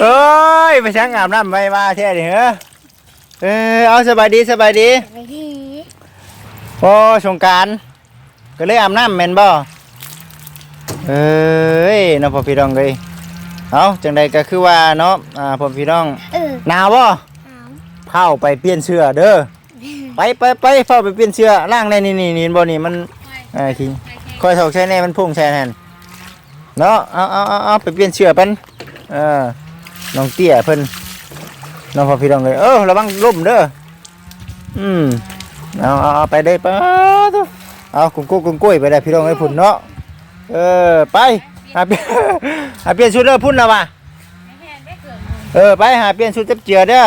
เอ้ยไปช่างอาบน้ำไปมาแท้ดิเหรอเออเอาสบายดีสบายดีไปที่โอ้สงกรารก็เลยอาบน้ำแม่นบ่เอ้ยน้องพ่อพี่น้องเลยเอาจังใดก็คือว่าเนาะอ่าพ่อพี่น้องเออหนาวบ่เอาเผาไปเปลี่ยนเสื้อเด้อ ไปไปไปเผาไปเปลี่ยนเสื้อล่างในนี่นี่นี่บ่นี่มันเออทีคอยถกใช้แน่มันพุ่งใช่แทนเนาะเอาเอาเอาเอาไปเปลี่ยนเสื้อเพิ่นเออน้องเตี้ยเพิ่นน้องพ่อพี่น้องเลยเออระวังล่มเด้ออืมเอาเอาเอาไปได้ปะเอากุ้งกุ้งกุ้งกุ้ยไปได้พี่น้องไอ้ยพุ่นเนาะเออไปหาเปลี่ยนหาเปลี่ยนชุดเด้อพุ่นนะว่ะเออไปหาเปลี่ยนชุดจับเจือเด้อ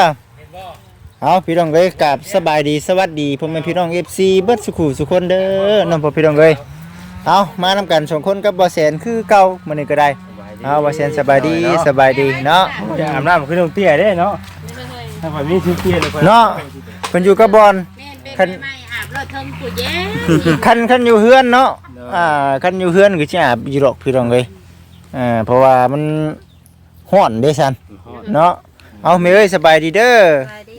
เอาพี่น้องเอ้ยกับสบายดีสวัสดีพ่อแม่พี่น้องเอฟซีเบิดสุขุสุคนเด้อน้องพ่อพี่น้องเอ้ยเอามานำกันสองคนกับบอแสนคือเก่ามื้อนี้ก็ได้เอาบอแสนสบายดีสบายดีเนาะจะอาบน้ำขึ้นตรงเตี้ยได้เนาะถ้าผมมีชิ้นเตี้ยเลยเนาะเพิ่นอยู่กับบอลคันไม่อาบรถเทิงกูแย่คันคันอยู่เฮือนเนาะอ่าคันอยู่เฮือนก็สิอาบอยู่ดอกพี่น้องเอ้ยอ่าเพราะว่ามันร้อนเด้ซันเนาะเอาแม่เอ้ยสบายดีเด้อ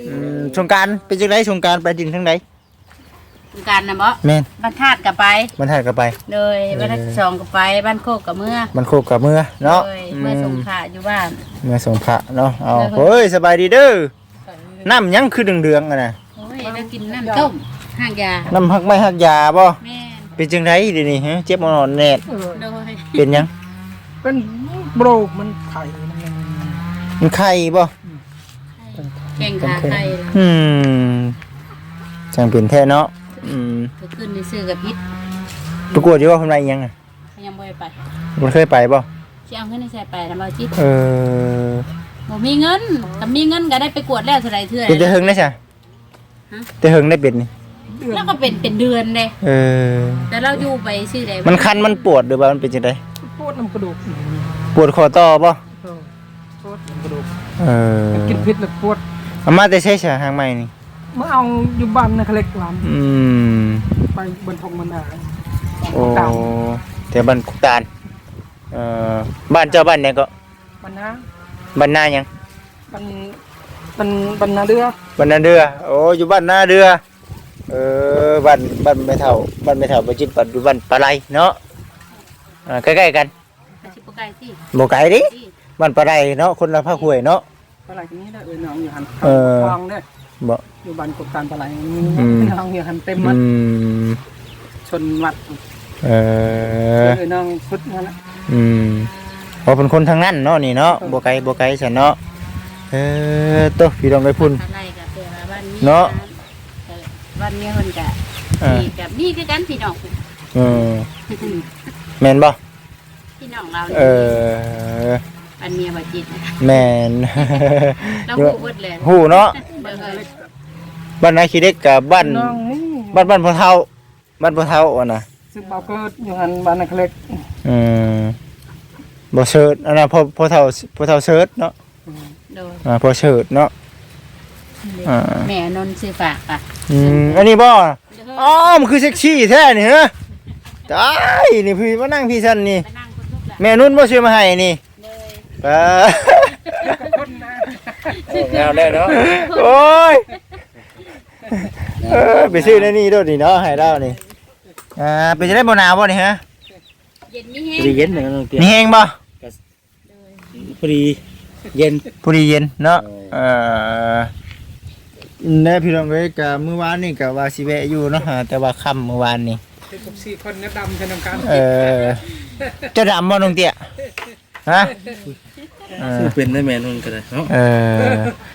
อืมสงกรารเป็นจังไดสงกรารไปดินทางใดการนะบ่แม่นบ้านธาตุกับไป มันถ่ายกันไปเลยบ้านสองกับไปบ้านโคกกับเมื่อมันโคกกับมือเนาะเลยเมื่อสงขลาอยู่บ้าน เมื่อสงพระเนาะเอาเลยเฮ้ยสบายดีเด้อน้ำยังคือเดืองๆอะนะโอ้ยแล้วกินน้ำต้มห้างยาน้ำหักไม่หักยาบ่แม่นเป็นจังไดเดี๋ยวนี้ฮะเจ็บมานอนแน่โดยเป็นหยังเป็นโบรกมันไข่มันยังมันไข้บ่ แข่งขาไทยอืมจังเป็นแท้เนาะอืมก็ขึ้นในซื้อกับพิษประกวดอยู่ว่าเพิ่นว่าอิหยังอะยังบ่ได้ไปมันเคยไปบ่สิเอาเงินในใส่ไปนะบ่จิตเออบ่มีเงินถ้ามีเงินก็ได้ไปกวดแล้วเท่าไหร่เทื่อเป็นแต่เฮิงได้ใช่ฮะแต่เฮิงได้เป็นนี่แล้วก็เป็นเป็นเดือนเลยเออแต่เราอยู่ไปซื้อได้มันคันมันปวดหรือว่ามันเป็นจังไดปวดน้ำกระดูกปวดคอต่อบ่เออปวดน้ำกระดูกเออกินพิษแล้วปวด เอามาแต่ใช้ฉาหางใหม่นี่เมื่อเอาอยู่บ้านนะเขาเล็กหลานอืมไปบนทงมันหาโอ้แถวบ้านกุกตาลเอ่อบ้านเจ้าบ้านเนี่ยก็บันนาบ้านนาหยังบันบันบันนาเรือบ้านนาเดือโอ้อยู่บ้านนาเดือเออบ้านบ้านไม่เท่าบ้านไม่เท่าบ่จิตบ้านอยู่บ้านปลาไหลเนาะอ่าใกล้ๆกันก็สิบ่ไกลสิบ่ไกลดิที่บ้านปลาไหลเนาะคนละภาคห้วยเนาะ ปลาไหลนี้ได้เอ้ยน้องอยู่หันเออทองเนี่ยบ่ อยู่บ้านกบการปลาไหลอืม น้องอยู่หันเต็มอืมัดมชนวัดเออเอ้ยน้องพุทธนั่นแหละอืมเพอเป็นคนทางนั้นเนาะนี่เนาะบ่ไกลบ่ไกลฉันเนาะเออโตะพี่น้องไปพุ่น อะไรกับเพื่อบ้านนี้เนาะ เออบ้านเมียคนกะอ่ามีกับมีคือกันพี่น้องเออแม่นบ่พี่น้องเราเออบ้า นเมียบ่จิตแม่นเราฮู้เบิดเลยหูเนาะเด้อบ้านนาคีเด็กกับบ้านน้องนี่บ้านบ้านพ่อเฒ่าบ้านพ่อเฒ่าอะนะซึ่งเบาเกิดอยู่หันบ้านนะเขาเล็กอืมบ่เชิดอันน่ะพ่อพ่อเฒ่าพ่อเฒ่าเชิดเนาะโดยอ่าพ่อเชิดเนาะอ่าแม่นนท์ซื้อฝากอะอืมอันนี้บ่อ๋อมันคือเซ็กซี่แท้นี่ฮะตายนี่พี่มานั่งพี่ซั่นนี่ไปนั่งคนลูกละแม่นุ่นบ่ซื้อมาให้นี่ เลยเออแนวได้เนาะโอ้ยเออไปซื้อในนี่โดดนี่เนาะให้เรานี่อ่าเป็นจะได้บ่หนาวบ่นี่ฮะเย็นนี้แห้พอดีเย็นเหมือนกันน้องเตี้ยมีแฮงบ่พอดีเย็นพอดีเย็นเนาะเอ่อแน่พี่น้องเอ้ยก็มื้อวานนี่ก็ว่าสิแวะอยู่เนาะฮะแต่ว่าค่ำมื้อวานนี่เป็นกับสี่คนเนี่ยดำเป็นทำการเออเจะดำบ่น้องเตี้ย ฮะเออเป็นได้แม่นนก็ได้เนาะเออ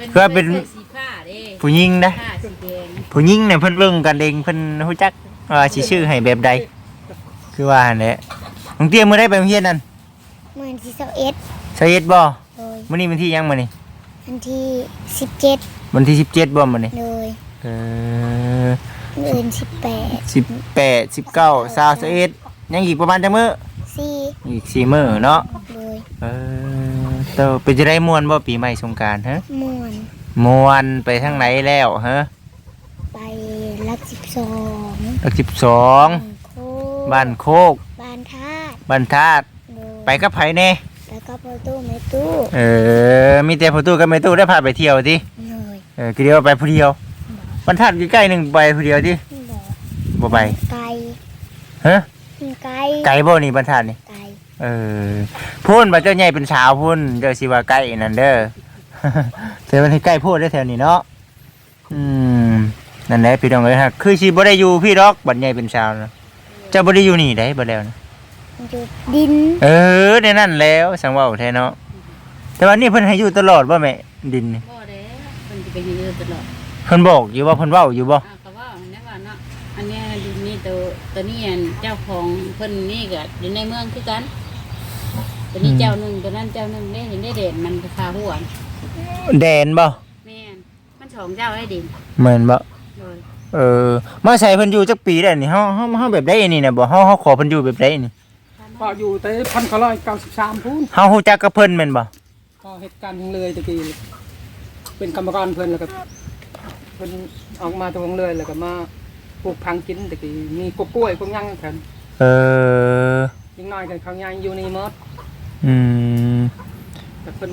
เพื่อเป็นสีผ้าเด้ผู้หญิงนะผ้าสีแดงผู้หญิงเนี่ยเพิ่นเบิ่งกันเองเพิ่นฮู้จักว่าสิชื่อให้แบบใด คือว่าหั่นแหละน้องเตี้ยมื้อได้ไปโรงเรียนนั่นเมื่อที่สิบเอ็ดใช่เอ็ดบ่โดยมื้อนี้วันที่หยังมื้อนี้วันที่สิบเจ็ดวันที่17บ่มื้อนี้โดยเออมื่ออื่นสิบแปด18 19 20 21ยังอีกประมาณจักมื้อสี่อีก4มื้อเนาะโดย เออเต้าเป็นจะได้ม่วนบ่ปีใหม่สงกรานต์ฮะม่วน ม่วนไปทางไหนแล้วฮะไปรักสิบสองหลักสิบสองโคบ้านโคกบ้านธาตุบ้านธาตุโดยไปกับไผแน่แล้วก็ประตูไม่ตู้เออมีแต่ประตูกับแม่ตู้ได้พาไปเที่ยวติเลยเออคือเดียวไปผู้เดียวบ้านธาตุใกล้ๆหนึงไปผู้เดียวติบอกบ่ไปไก่ฮะไก่ไกลบ่นี่บ้านธาตุนี่ไก่ เออพุ่นบ่เจ้าใหญ่เป็นสาวพุ่นเจ้าสิว่าใกล้นั่นเด้อ แต่มันให้ใกล้โพดได้อแถวนี้เนาะอืมนั่นแหละพี่น้องเอ้ยฮะคือสิบ่ได้อยู่พี่ดอกบัดใหญ่เป็นสาวนะเจ้าบ่ได้อยู่นี่ได้บ่แล้วนะอยู่ดิน เออในนั่นแล้วสังเว้าแท้เนาะแต่ว่านี่เพิ่นให้อยู่ตลอดบ่แม่ดินนี่บ่เด้มันจะไปยืนตลอดเพิ่นบอกอยู่ว่าเพิ่นเว้าอยู่บ่อ้าวก็ว่าอันนี้ว่าเนาะอันเนี้ยดินนี่ตัวตัวนี้อันเจ้าของเพิ่นนี่ก็อยู่ในเมืองคือกัน ตัวนี้เจ้าหนึ่งตัวนั้นเจ้าหนึ่งได้เห็นได้เด่นมันคาหัวแดนบ่แม่นมันสองเจ้าได้ดินเหมือนบ่โดยเออมาใส่เพิ่นอยู่จักปีได้นี่เฮาเฮาเฮาแบบได้นี่น่ะบ่เฮาเฮาขอเพิ่นอยู่แบบได้นี่ก็อยู่แต่พันเก้าร้อยเก้าสิบสามพูนเฮาฮู้จักกับเพิ่นแม่นบ่ก็เหตุการณ์ทางเลยตะกี้เป็นกรรมการเพิ่นแล้วก็เพิ่นออกมาตรงเลยแล้วก็มาปลูกพังกินตะกี้มีกกล้วยพวกหยังกันเออยิ่งน้อยกันเขายังอยู่ในมด อืมแต่เพิ่น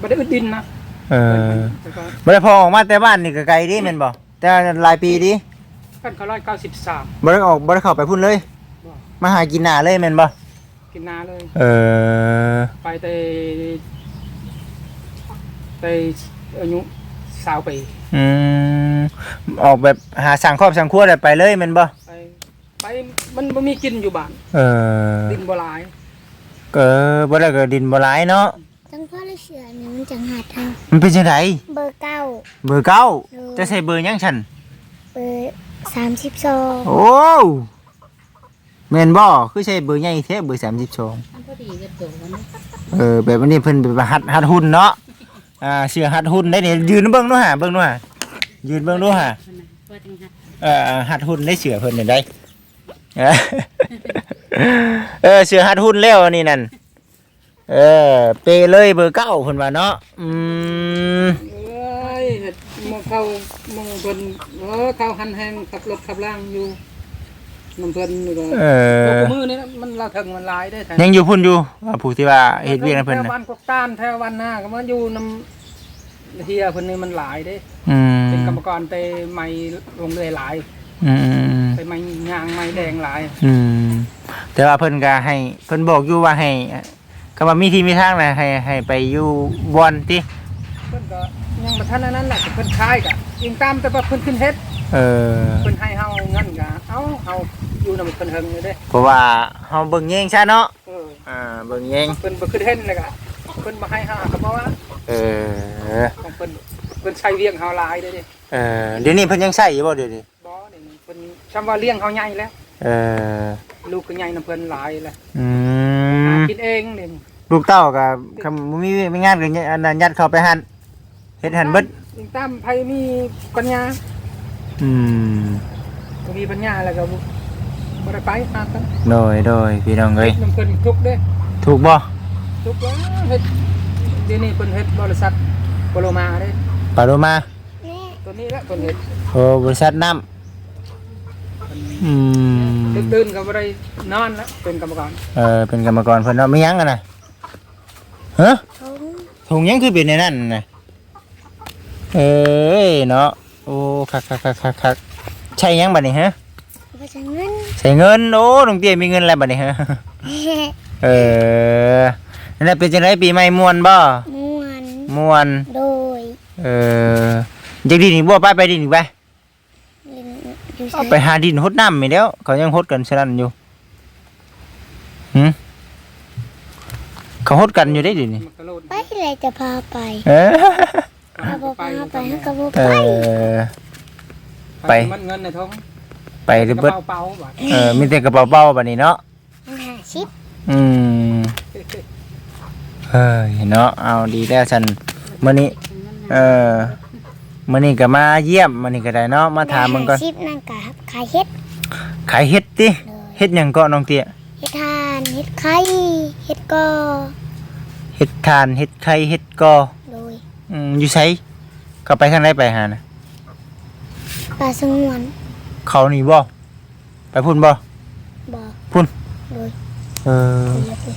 บ่ได้อึดดินนะเออแต่ก็บ่ได้พอออกมาแต่บ้านนี่ก็ไกลดิแม่นบ่แต่หลายปีดิพันเก้าร้อยเก้าสิบสามบ่ได้ออกบ่ได้เข้าไปพุ่นเลยมาหากินหน้าเลยแม่นบ่กินนาเลย เออไปแต่แต่อายุสาวปีอืมออกแบบหาสั่งครอบสั่งครัวได้ไปเลยแม่นบ่ไปไปมันบ่มีกินอยู่บ้าน เออดินบ่หลาย ก็บ่ได้ก็ดินบ่หลายเนาะจังพ่อเลยเสือหนึ่งจังหาทางมันเป็นจังไดเบอร์เก้าเบอร์เก้าจะใส่เบอร์หยังฉันเบอร์สามสิบสองโอ้แม่นบ่คือใช้เบอร์ใหญ่แท้เบอร์32อันพอดีกับตัวมันนะเออแบบนี้เพิ่นไปหัดหัดหุ่นเนาะอ่าเสื้อหัดหุ่นได้นี่ยืนเบิ่งดูหาเบิ่งดูหายืนเบิ่งดูหามันน่ะว่าจังซั่นเออหัดหุ่นได้เสือเพิ่นนี่ได้ เออเออเสือหัดหุ่นแล้วอันนี่นั่นเออ เปเลยเบอร์เก้าเพิ่นว่าเนาะอืมเอ้ยเฮ็ดหมอเข้าหมอเพิ่นเออเข้าหันแหงขับรถขับล่างอยู่น้ำเพิ่นนี่ก็เออตัวมือนี่นะมันเราถึงมันหลายได้แท้ยังอยู่พุ่นอยู่อ่าผู้ที่ว่าเฮ็ดเวียกนำเพิ่นแถวน่ะบ้านกกตานแถววันหน้าก็มาอยู่น้ำเฮียเพิ่นนี่มันหลายเด้อืมเป็นกรรมกรแต่ไม้ลงเลยหลาย อืมอืมแต่ไม้ยางไม้แดงหลาย อืม แต่ว่าเพิ่นก็ให้เพิ่นบอกอยู่ว่าให้ก็ว่ามีที่มีทางน่ะให้ให้ไปอยู่บ่อนติเพิ่นก็ยังบ่ทันอันนั้นแหละแต่เพิ่นคายก็ยิงตามแต่ว่าเพิ่นขึ้นเฮ็ดเออเพิ่นให้เฮาเงินก็เอ้าเฮาอยู่นำเพิ่นเฮิงอยู่เด้เพราะว่าเฮาเบิ่งแยงซะเนาะเอออ่าเบิ่งแยงเพิ่นบ่ขึ้นเฮ็ดเลยก็เพิ่นบ่ให้เฮาก็เพราะว่าเออของเพิ่นเพิ่นใช้เลี้ยงเฮาหลายเด้เด้เออเดี๋ยวนี้เพิ่นยังใช้อยู่บ่เดี๋ยวนี้บ่นี่เพิ่นชำว่าเลี้ยงเฮาใหญ่แล้ว เออลูกก็ใหญ่นํเพิ่นหลายแล้วอืมกินเองนี่ลูกเต้าก็คำบ่มีมีงานก็อันนั้นยัดเข้าไปหั่นเฮ็ดหั่นเบิดยิงตามไผมีปัญญาอืมบ่มีปัญญาแล้วก็บ่บ่ได้ไปหากันโดยโดยพี่น้องเอ้ยนํเพิ่นทุกข์เด้ถูกบ่ทุกข์แล้วเฮ็ดเดี๋ยวนี้เพิ่นเฮ็ดบริษัทโปโลมาเด้ปาโลมาแม่ตัวนี้แหละเพิ่นเฮ็ดโอ้บริษัทน้ำ อืมตื่นๆก็บ่ได้นอนแล้วเป็นกรรมการเออเป็นกรรมกรเพิ่นเนาะมีหยังกันน่ะฮะทงถุงหยังคือเป็นในนั้นน่ะเอ้ยเนาะโอ้คักคักคักคักคักใช่หยังบัดนี้ฮะภาษาเงินใส่เงินโอ้ลุงเตี้ยมีเงินอะไรบัดนี้ฮะเออนั่นแหละเป็นจังไดปีใหม่ม่วนบ่ม่วนม่วนโดยเออจักดินอีกบ่ไปไปดินอีกไปเล่น อยู่เอาใส่ไปหาดินหดน้ำอีกแล้ว เขายังหดกันฉะนั้นอยู่หึเขาหดกันอยู่ได้ดินี่มันก็โลดไปเลยจะพาไปเออถ้าบ่พาไปให้ก็บ่เอไปอ ไป มันเงินในท้องไปหรืกอระเบิดเป๋าเป๋าบาทเออมีแต่กระเป๋าเป้าบัดนี้เนาะมันหาชิปอืม เฮ้ยเนาะเอาดีแล้วฉันมื้อนี้ เออ มื้อนี้ก็มาเยี่ยมมื้อนี้ก็ได้เนาะมาถามมึงก่อนหชิปนั่นกะขายเฮ็ดขายเฮ็ดติเลยเฮ็ดหยังก็น้องเตี้ยเฮ็ดทานเฮ็ดไข่เฮ็ดกอเฮ็ดทานเฮ็ดไข่เฮ็ดกอโดยอืมอยู่ไสก็ไปทางไหนไปหานะป่าสงวนปเขานี่บ่ไปพุ่นบ่บ่พุ่นโดยเออคนละคน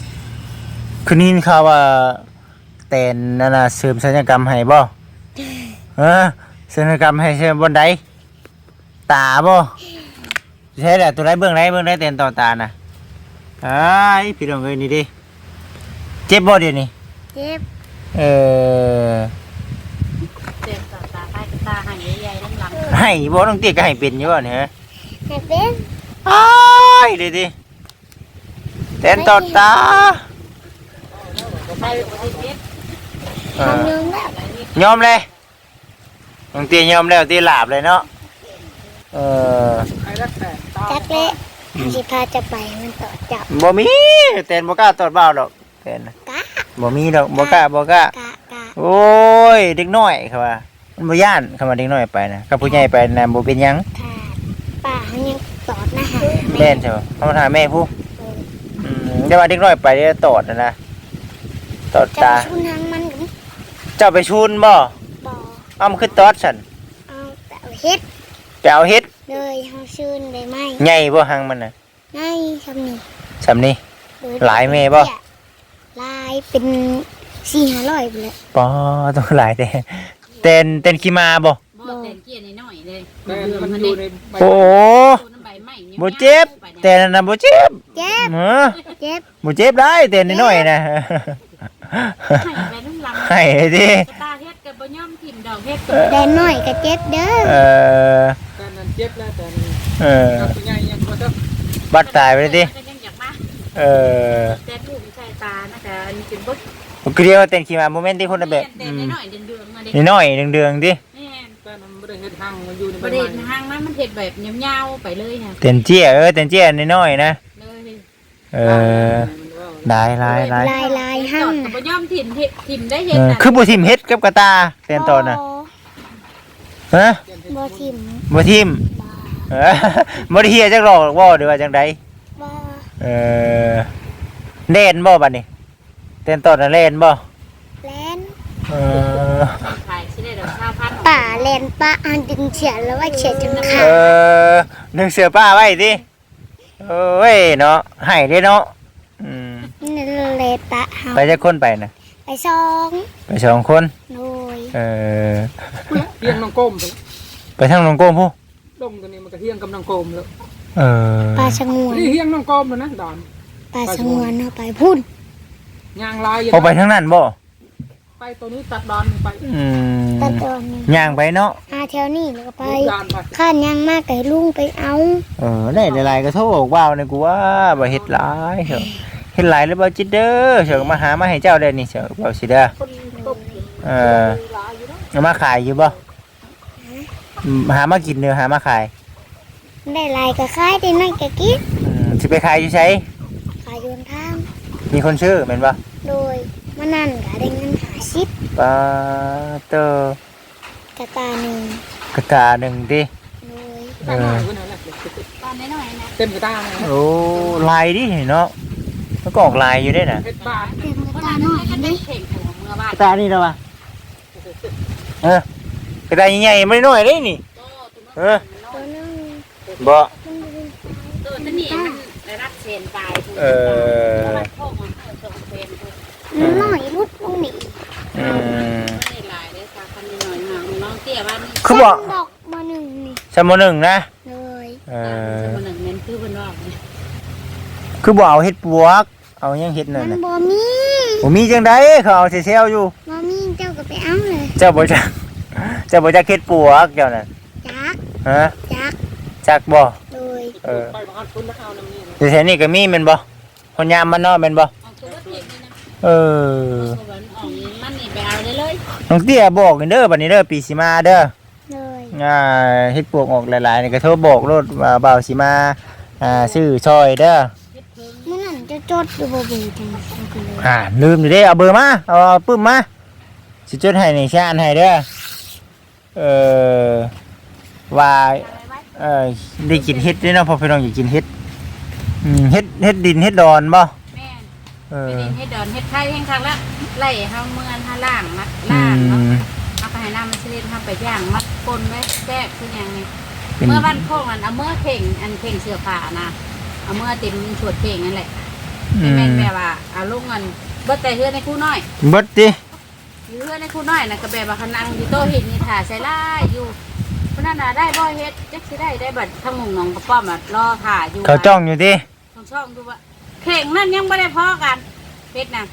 คืนนี้ข่าวว่าแต่นนั่นน่ะเสริมศัลยกรรมให้บ่ เออเสริมศัลยกรรมให้เสริมบนใดตาบ่ใช่แหละตัวไหนเบื้องไหนเบื้องไหนแต่นต่อตาน่ะอ้ายพี่น้องเอ้ยนี่ดิเจ็บบ่เดี๋ยวนี้เจ็บเออเต็มตาตาใต้ตาหายใหญ่ๆหลังให้บ่ต้องเตี้ยก็ให้เป็นอยู่บ่เนี่ยฮะให้เป็นอ้ายเดี๋ยวดิแต่นต่อตาๆไปประเทศเพชรเอทำอยอมแล้วยอมเลย ต้องเตี้ยยอมแล้วเตี้ยหลาบเลยเนาะเออใครรักแต่ตาจักเละสิพาจะไปมันต่อจับบ่มีแต่นบ่กล้าตอดบ่าวดอกแต่นน่ะกะบ่มีดอกบ่กล้าบ่กล้ากะกะโอ้ยเด็กน้อยเขาว่ามันบ่ย่านเขาว่าเด็กน้อยไปนะกับผู้ใหญ่ไปน่ะบ่เป็นหยังค่ะป้าเขายังตอดนะหาแม่นใช่บ่เฮาถามแม่ผู้อืมแต่ว่าเด็กน้อยไปเดี๋ยวตอดน่ะนะตอดจะตาชุนทางมันกับเจ้าไปชูนบ่บ่ อเอ้ามันคือตอดซั่นเอาแต่เอาเฮ็ดไปเอาเฮ็ดเลยเฮาชื่นได้ไหมใหญ่บ่หังมันน่ะง่ายคำนี้สำนี้ โดยหลายแม่บ่ หลายเป็นสี่ห้าร้อยไปเลยปอต้องหลายแต่เต้นเต้นขี้มาบ่บ่เต็มเกียร์น้อยๆเลยแต่เดือมันมันอยู่นี่ในใบโอ้ตัวน้ำใบไม้บ่เจ็บแต่นั่นน่ะบ่เจ็บเจ็บ เออเจ็บ บ่เจ็บได้เต้นน้อยๆนะ ให้ไปน้ำลังให้ดิตาเฮ็ดกับบ่ ย่อมถิ่มดอกเฮ็ดแดนน้อยก็เจ็บเด้อเออแต่นั้นเจ็บแล้วแต่เออกับตัวใหญ่ยังบ่ต้องบัดตายไปเลยดิก็ยังอยากมาเออแต่ถูกใส่ตานะแต่อันนี้เป็นบ่ผมก็เรียกว่าเต้นขี้มาโมเมนต์ที่คนละแบบแต่อืมน้อยๆเดืองๆมาดินี่น้อยเดืองๆดิแม่นแต่นั้นบ่ได้เฮ็ดทางมันอยู่ในใบประเด็นไม้ทางมันมันเฮ็ดแบบยาวๆไปเลยค่ะเต้นเจี้ยเออเต้นเจี้ยน้อยๆนะเลย เออ หลายหลายหลายลายลายตหั่อนดกับบ่ย่อมถิ่มเฮ็ดถิ่มได้เฮ็เอดอน่ะคือบ่ทิมเฮ็ดกับกระตาเต้นตอนน่ะฮะบ่ทิมบ่ทิมบ่เออบ่ได้เฮียจักหรอกบ่หรือว่าจังใดบ่เออเล่นบ่บัดนี้เต้นตอนน่ะเล่นบ่แลนเออขายสิได้ดอก5,000ป่าแลนป้าอันดึงเฉียดแล้วว่าเฉียดจนขาเอดอนึกเสือป้าไว้ดิโอ้ยเนาะให้เด้เนาะอืม นี่เลยปะเฮาไปจักคนไปน่ะไปสองไปสองคนโดยเออเฮียงน้องก้มไปทางหนองโกมผู้ลงตัวนี้มันก็เฮียงกับน้องก้มแล้วเออปลาชะงวนนี่เฮียงน้องก้มแล้วนะดอนปลาชะงวนเอาไปพุ่นยางลายอยู่ออกไปทางนั้นบ่ไปตัวนี้ตัดดอนไปอืมตัดตอนนี้ย่างไปเนาะอาแถวนี้แล้วก็ไปลูกดานไปข้านยังมากไก่ลุงไปเอาเออได้หลายๆก็โทรบอกว่าวนี่กูว่าบ่เฮ็ดหลายเถอะ เฮ็ดหลายแล้วบ่จิตเด้อเฉยมาหามาให้เจ้าได้นี่เฉยบ่สิเด้อคนตบเออเอามาขายอยู่บ่อืมหามากินเด้อหามาขายได้ลายก็ขายได้นั่นก็กินอืมสิไปขายอยู่ไสขายโยนทางมีคนชื่อแม่นบ่โดยมานั่นก็ได้เงินหาชิปปาเตอร์กระตาหนึ่งกระตาหนึ่งดิโดยตาหน่อยคนนั้นแหละตอนน้อยๆนะเต็มกระตาเลย โอ้ลายดิเนาะ มันก็ออกลายอยู่ด้วยนะเฮ็ดบ้านเต็มกระคนตานั้นหน่อยก็ได้นี่เข่งหัวเมื่อบ้านกระตานี่นะวะเออกระตาใหญ่ๆไม่น้อยเด้นี่ เออตัวนึงบ่มันดูตัวนี้มันได้รับเชนตายเออมันโคกมันเออส่งเชนคือมันหน่อยรุดลงนี่อืมไม่ได้หลายได้ค่ะคันน้อยๆมาน้องเตี้ยบ้านนี่คือบ่ดอกมาหนึ่งนี่สมหนึ่งนะเลยเออ คือบ่เอาเฮ็ดปวก เอายังเฮ็ดนั่นมันน่ะบ่มีบ่มีจังไดเขาเอาเซลอยู่ บ่มีเจ้าก็ไปเอาเลยเจ้าบ่จักเจ้าบ่จักเฮ็ดปวกเจ้าน่ะจักฮะจักจักบ่โดยเออไปบ้านคุณแล้วเอาน้ำนี่แต่แถวนี้ก็มีแม่นบ่คนยามมันเนาะแม่นบ่เอาตัวเล็กนี่นะเออเอาตัวมันออกมันนี่ไปเอาได้เลยน้องเตี้ยบอกกันเด้อบัดนี้เด้อปีสิมาเด้อเลยอ่าเฮ็ดปวกออกหลายๆนี่ก็โทรบอกรถว่าบ่าวสิมาอ่าซื้อซอยเด้อ จะจดดูบ่เบีจังเอาไปเลยอ่าลืมอยู่เด้เอาเบอร์มาเอาเอาปึ้มมาสิจดให้นี่ชานให้เด้อเออว่าเออได้กินเฮ็ดเด้อเนาะเพอพี่น้องอยากกินเฮ็ดอืมเฮ็ดเฮ็ดดินเฮ็ดดอนบ่แม่นเอไปอดินเฮ็ดดอนเฮ็ดไข่แห้งคักละไล่เฮาเมือนหาล่างมัดอืล่างเนาะมเอาไปให้น้ำมันสิเล่นเฮาไปย่างมัดปนไว้แซ่บคือหยังนี่ เป็นเมื่อบ้านโคงอันเอาเมื่อเข่งอันเข่งเสื้อผ้านะเอาเมื่อเต็มชวดเข่งนั่นแหละอื แม่นมแม่ว่าเอาลงเงินเบิดแต่เฮือในคู่น้อยเบิดติเฮือในคู่น้อยนะก็แบบว่าคนังที่โตะเห็ดนี่ถ่าใส่ลายอยู่เพราะนั่นน่ะได้บ่เฮ็ดจักสิได้ได้บัดทั้งหมงน้องกระป้อมอะรอถ่าอยู่เขาจ้องอยู่ติช่องช่องดูว่าเข่งนั่นยังไม่ได้พอกันเฮ็ดน่ะ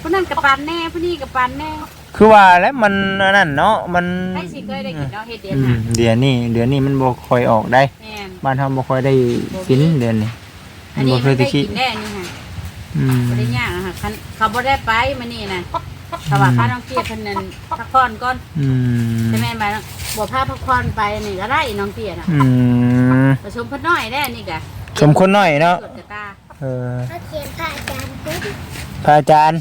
ผู้นั้นกับปานแน่ผู้นี้กับปานแน่ คือว่าแล้วมันอันนั่นเนาะมันให้สิเคยได้กินเนาะเฮ็ดเดืออืนมน่ะเดือนนี้เดือนนี้มันบ่ค่อยออกได้แม่นบ้านเฮาบ่ค่อยได้กินเดือนนี้ อันนี้บ่เคมัยนได้ได้คิกิดนได้นี่ฮะอืมบ่ได้ยากอะค่ะคันเขาบ่ได้ไปมื้อนี้น่ะเขาว่าพาน้องเตี้ยเพิ่นนั่นพักผ่อนก่อนอืมใช่ไหมมาบ่พาพักผ่อนไปนี่ก็ได้น้องเตี้ยน่ะอืมผสมเพิ่นน้อยได้นี่ก็สมคนน้อยเนาะ สดกระตาเออเขาเขียนพระอาจารย์ปุ๊บพระอาจารย์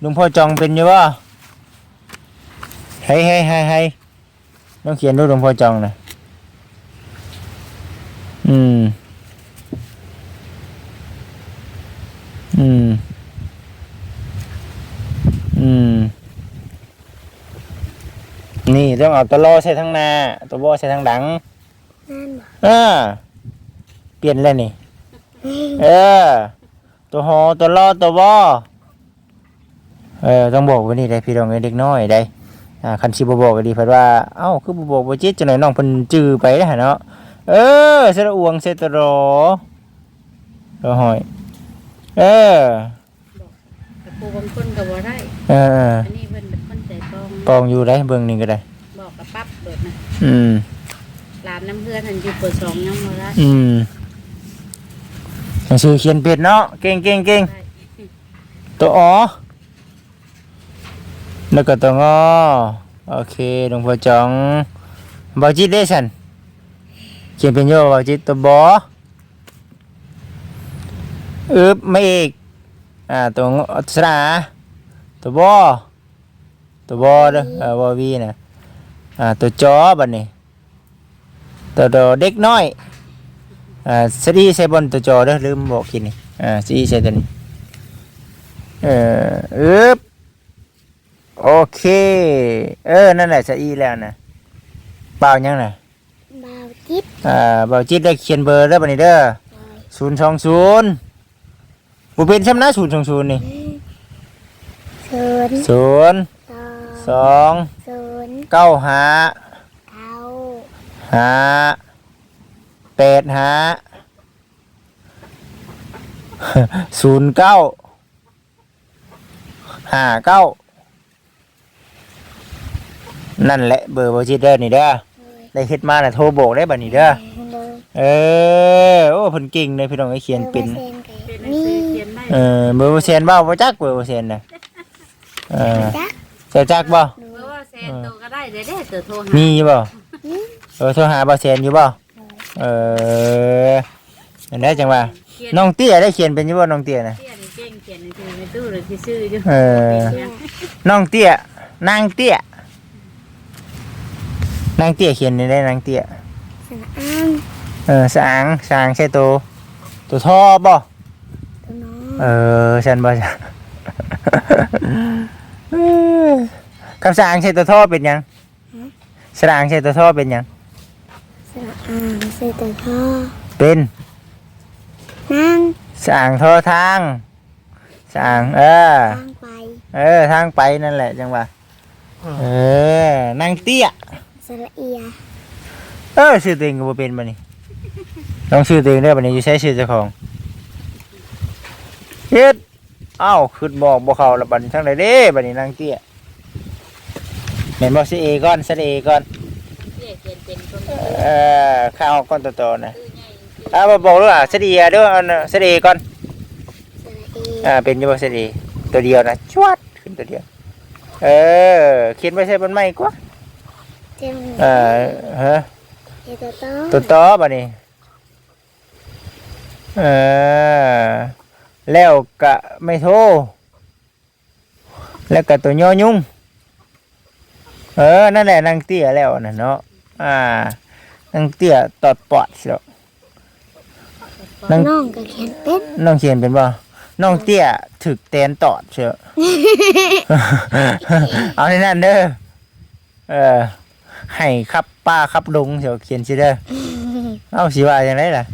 หลวงพ่อจองเป็นอยู่บ่ให้ให้ให้ให้ต้องเขียนด้วยหลวงพ่อจองนะอืม อืม อืม นี่ต้องเอาตัวล้อใส่ทางหน้า ตัวบอใส่ทางหลังนั่นบ่เออเปลี่ยนเลยนี่ เออ ตัวหอตัวล้อตัวบอเออต้องบอกว่านี่ได้พี่น้องเอ้ยเด็กน้อยได้อ่าคันสิบบอกก็ดีเพราะว่า เอ้าคือบ่บอกบ่จิตจังไดน้องเพิ่นจื้อไปเด้อหั่นเนาะ เออสระอวงเสตรอรอหอย เออกับผู้บางคนก็บ่ได้ เอออันนี้เพิ่นเป็นคนใจตรงปองอยู่ได้เบิ่งนี่ก็ได้ บอกกับปั๊บโดดนะอืมหลานน้ำเพื่อนหันอยู่เปิดสองยังบ่ได้อืมหนังสือเขียนเป็ดเนาะเก่งเก่งเก่งได้ตัวอ๋อแล้วก็ตัวงอโอเคหลวงพ่อจองบอจิตได้สันเขียนเป็นโยบอจิตตัวบอ อึบไม่เอกอ่าตัวงอสระอาตัวบอตัวบอเด้อเออบอวีนะอ่าตัวจอบัดนี้ตัวดอเด็กน้อยอ่าสรีใส่บนตัวจอเด้อลืมบอกกินนี่อ่าสรีใส่ตัวนี้เอออึบโอเค เออ นั่นแหละจะอีแล้วนะเปล่ายังน่ะบ่าวจิตอ่าเบาจิตได้เขียนเบอร์แล้วบันนี้เด้อศูนย์สองศูนย์ บุเป็นช่ำนะศูนย์สองศูนย์นี่ศูนย์ศูนย์สองสองศูนย์เก้าห้าเก้าห้าแปดห้าศูนย์เก้าห้าเก้านั่นแหละเบอร์เบาจิตเด้อนี่เด้อได้เฮ็ดมาน่ะโทรบอกได้บัดนี้เด้อโดยเออโอ้เพิ่นเก่งเลยพี่น้องไอ้เขียนเป็นเปอร์เซ็นต์ไก่เป็นหนังนี่สือ เขียนได้เออเบอร์เปอร์เซ็นต์บ่บ่จักเบอร์เปอร์เซ็นต์น่ะเออจักเจ้าจักบ่เพราะว่าแซนโตก็ได้เด้เด้เตอโทรหามีอยู่บ่เออโทรหาบ่เซ็นอยู่บ่เอออันได้จังว่าเขียนน้องเตี้ยได้เขียนเป็นอยู่บ่น้องเตี้ยน่ะเตี้ยนี่เก่งเขียนหนังสือในตู้หรือที่ซื้ออยู่เออน้องเตี้ยนางเตี้ยนางเตี้ยเขียนได้นางเตี้ยสระอ้างเออสางสางใช่ตัวตัวท่อบ่ตัวน้อง เออฉันบ่จ้ะคำสางใช่ตัวท่อเป็นหยังสางใช่ตัวท่อเป็นหยัง สระอ้างเสตท่อเป็นนั่งสางท่อทางสางเออ ทางไป เออ ทางไปนั่นแหละจังหวะเออนางเตี้ย สระเอีย เออชื่อตัวเองก็บ่เป็นบัดนี้ลองชื่อตัวเองได้บัดนี้อยู่ใช้ชื่อเจ้าของ เฮ็ดเอ้าขึ้นบอกบ่เข้าและบัดนี้ทางใดเด้บัดนี้นางเตี้ยแม่นบ่สิเอก่อนสิเอก่อนเตี้ยเขียนเป็นคนเอ่อข้าวก้อนโตๆนะซื้อใหญ่อ่าบอกด้วยอะเสดีอะด้วยเอาน่ะเสดีก่อนสระเอียอ่าเป็นอยังไงเสดีตัวเดียวนะชวดขึ้นตัวเดียว เออเขียนไม่ใช่บนไม้กว่าเจ้าเออฮะเสตท่อตัวต่อบ่นี่เออ แล้วกะไม่โทรแล้วก็ตัวย่อยุ่งเออ นั่นแหละนางเตี้ยแล้วน่ะเนาะอ่านางเตี้ยตอดปอดเสียวนั่งน้องก็เขียนเป็นน้องเขียนเป็นบ่น้องเตี้ยถึกแตนตอดเชียวเอาในนั้นเด้อเออให้ครับป้าครับลุงเดี๋ยวเขียนสิเด้อ เอ้าสิว่าจังไดล่ะ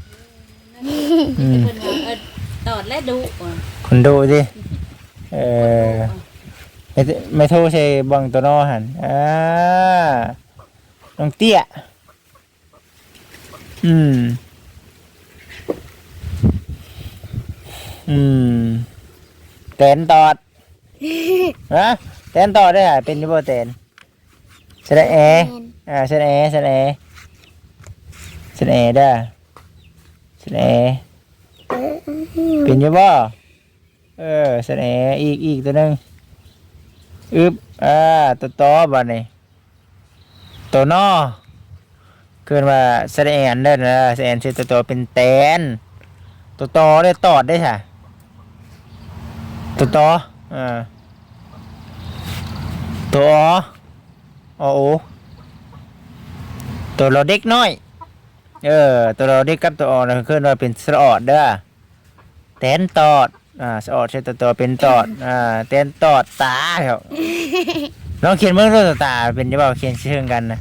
ตอดและดุว่ะคนดูสิเออไม่ไม่โทรใช่บังตัวนอหันอ่าน้องเตี้ย อืม อืมแตนตอดฮะแตนตอดได้หะเป็นอยี่บ่แตนเสนเออ่าเสนเอเสนเอเสนเอเด้เสนเอเอ เป็นยี่บ่เออเสนอีกอีกตัวหนึงอึบอ่าตัวต่อบัดนี้ตัวนอเกินว่าเสนเออันเด้อนะเสนเอชื่อตัวตอเป็นแตนตัวต่อได้ตอดได้ค่ะตัวต่ออ่าตัวออโอตัวเราเด็กน้อย เออ ตัวเราเด็กกับตัวอ่อนะขึ้นว่าเป็นสะออดเด้อ ตนตอดอ่าสระออดใช่ตัวตัวเป็นตอดอ่าแตนตอดตาครับลองเขียนเมื่อรูปตาเป็นยังไงเขียนเชื่องกันนะ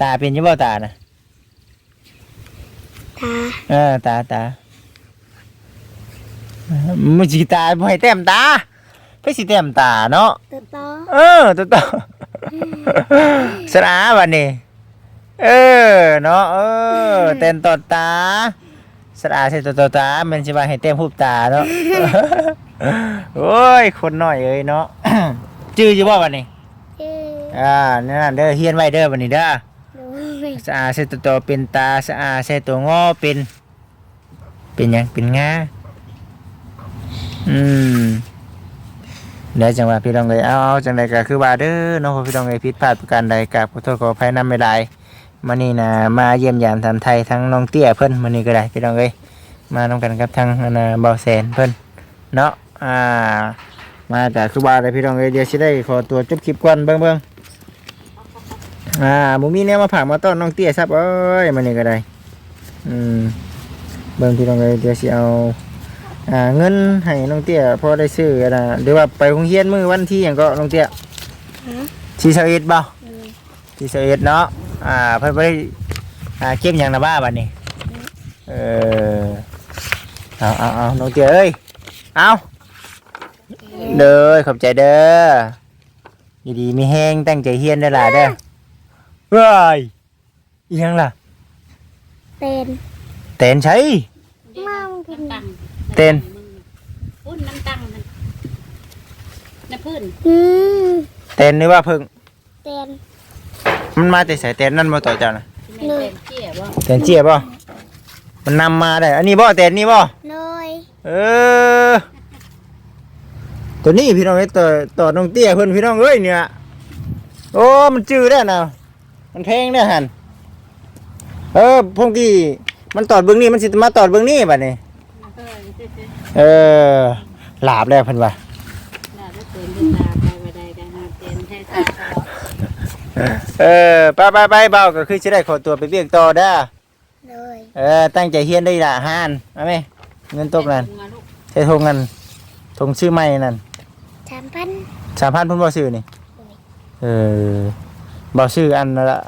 ตาเป็นยังไงตานะตาเออตาตามันสีตาบ่ให้แต้มตาไปสิแต้มตาเนาะตัวต่อเออตัวต่อสระอาบันนี้เออเนาะเออเต้นตอดตา สระอาใช่ตัวต่อตามันสิว่าให้เต้มหูบตาเนาะ โอ้ย คนน้อยเอ้ยเนาะ จื้ออยู่บ่บัดนี้เอออ่านั่นเด้อเฮียนไว้เด้อบัดนี้เด้อ โดยสะอาใส่ตัวต่อเป็นตาสะอาใส่ตัวงอเป็น เป็นหยังเป็นงาอืมเดี๋ยวจังหวะพี่น้องเลยเอาเอาจังใดก็คือว่าเด้อเน้องพี่น้องเลยผิดพลาดประการใดกับขอโทษขออภัยนำไม่ได้ มานี่นะมาเยี่ยมยามทำไทยทั้งน้องเตี้ยเพิ่นมานี่ก็ได้พี่น้องเลยมาน้องกันกับทั้งอันนาเบาแสนเพิ่นเนาะอ่ามาแต่คือว่าอะไรพี่น้องเลยเดี๋ยวสิได้ขอตัวจบคลิปก่อนเบิ่งเบิ่งอ่าบุมีเนี่ยมาผักมาต้อนน้องเตี้ยซับเอ้ยมันนี่ก็ได้อืมเบิ่งพี่น้องเลยเดี๋ยวสิเอาอ่าเงินให้น้องเตี้ยพอได้ซื้ออะนะเดี๋ยวว่าไปโรงเรียนมื้อวันที่หยังก็น้องเตี้ยฮะที่เสอ็ดบ่โดยที่เสอ็ดเนาะ อ่าเพิ่นบ่ได้อ่าเก็บหยังนะบ้าบัดนี้ เออเอาเอาเอาน้องเตี้ยเอ้ยเอาเด้อขอบใจเด้ออยู่ดีมีแห้งตั้งใจเฮียนได้อล่ะเด้อเฮ้ยอีหยังล่ะ เต้นเต้นใช่เมากินน้ำตังเต้นพุ่นน้ำตังมันน้ำพื้นอืมเต้นนี่ว่าเพิ่งเต้น มันมาแต่สายเต้นนั่นมาต่อเจ้านะที่ไม่เต็มเจี๊ยบว่าเต้นเจี๊ยบป่ะมันนำมาได้ อันนี้บ่เต้นนี่บ่โดยเออ ตัวนี้พี่น้องเอ้ยต่อต่อน้องเตี้ยเพิ่นพี่น้องเอ้ยเนี่ยโอ้มันจื้อได้นะมันแพงได้หันเออพวกที่มันตอดเบื้องนี้มันสิมาตอดเบื้องนี้บัดนี้ เออเออหลาบแล้วเพิ่นว่าน่าจะเต็มด้วยตาไปไปได้กันนะเต็มให้ตาตลอด เออไปไปไปเบาก็คือจะได้ขอตัวไปเบียกต่อเด้อโดยเออตั้งใจเฮียนได้ละหานเอาไหมเงินตกนั่นมาลูกใช้ทงนั่นทงชื่อใหม่นั่นสามพันสามพันพุ่นบ่ซื้อนี่เออบ่ซื้ออันละ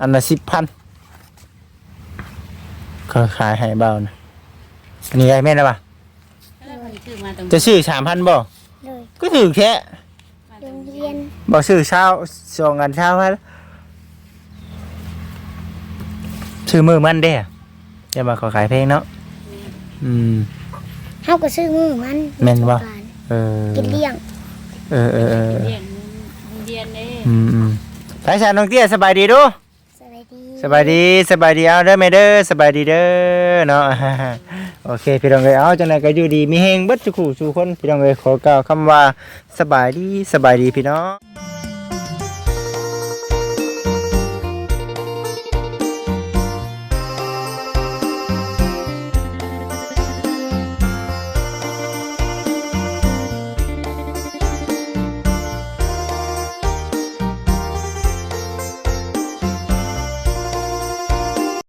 อันละสิบพันก็ขายให้เบานะอันนี้ไอ้แม่นนะปะแล้วมันชื่อมาตรงจะซื้อสามพันบ่โดยก็ถือแค่โรงเรียน บ่ซื้อเช้าสองอันเช้าพันซื้อมือมันเด้อจะมาขอขายเพลงเนาะอืมเฮาก็ซื้อมือมันแม่นบ่สงกรานต์เออกินเลี้ยงเออเออเออเรียนเรียนเลยอืมอืมไทยชาน้องเตี้ยสบายดีดูสวัสดีสบายดีสบายดีเอาเด้อแม่เด้อสบายดีเด้อเนาะ โอเคพี่น้องเอ้ยเอาจังไดก็อยู่ดีมีแฮงเบิดทุกคู่ทุกคนพี่น้องเอ้ยขอกล่าวคำว่าสบายดีสบายดีพี่น้อง